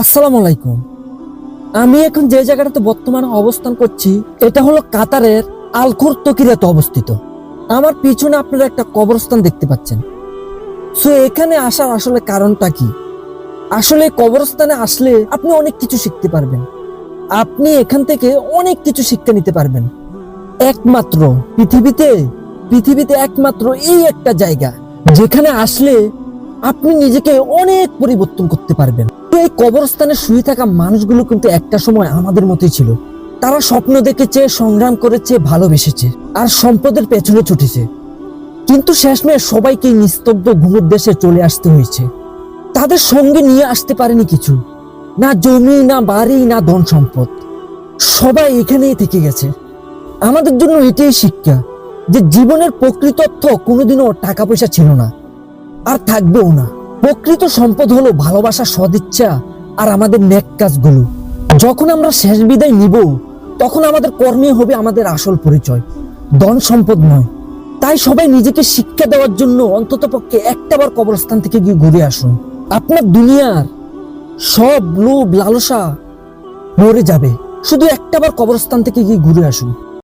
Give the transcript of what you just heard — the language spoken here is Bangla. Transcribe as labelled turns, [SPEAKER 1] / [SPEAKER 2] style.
[SPEAKER 1] আসসালামু আলাইকুম। আমি এখন যে জায়গাটাতে বর্তমানে অবস্থান করছি, এটা হলো কাতারের আলখোর তকিরাতে অবস্থিত। আমার পিছনে আপনারা একটা কবরস্থান দেখতে পাচ্ছেন। সো এখানে আসার আসলে কারণটা কি? আসলে কবরস্থানে আসলে আপনি অনেক কিছু শিখতে পারবেন। আপনি এখান থেকে অনেক কিছু শিক্ষা নিতে পারবেন। একমাত্র পৃথিবীতে পৃথিবীতে একমাত্র এই একটা জায়গা, যেখানে আসলে আপনি নিজেকে অনেক পরিবর্তন করতে পারবেন। এই কবরস্থানে শুয়ে থাকা মানুষগুলো কিন্তু একটা সময় আমাদের মতোই ছিল। তারা স্বপ্ন দেখেছে, সংগ্রাম করেছে, ভালোবেসেছে, আর সম্পদের পেছনে ছুটেছে। কিন্তু শেষমেশ সবাইকে নিস্তব্ধ ঘুমের দেশে চলে আসতে হয়েছে। তাদের সঙ্গে নিয়ে আসতে পারেনি কিছু। না জমি, না বাড়ি, না ধন সম্পদ সবাই এখানেই থেকে গেছে। আমাদের জন্য এটাই শিক্ষা যে জীবনের প্রকৃত অর্থ কোনোদিনও টাকা পয়সা ছিল না, আর থাকবেও না। প্রকৃত সম্পদ হলো ভালোবাসা, সদিচ্ছা আর আমাদের নেক কাজগুলো। যখন আমরা শেষ বিদায় নিব, তখন আমাদের কর্মে হবে আমাদের আসল পরিচয়। ধন সম্পদ নয়। তাই সবাই নিজেকে শিক্ষা দেওয়ার জন্য অন্তত পক্ষে একটাবার কবরস্থান থেকে গিয়ে ঘুরে আসুন। আপনার দুনিয়ার সব লোভ, লালসা মরে যাবে। শুধু একটাবার কবরস্থান থেকে গিয়ে ঘুরে আসুন।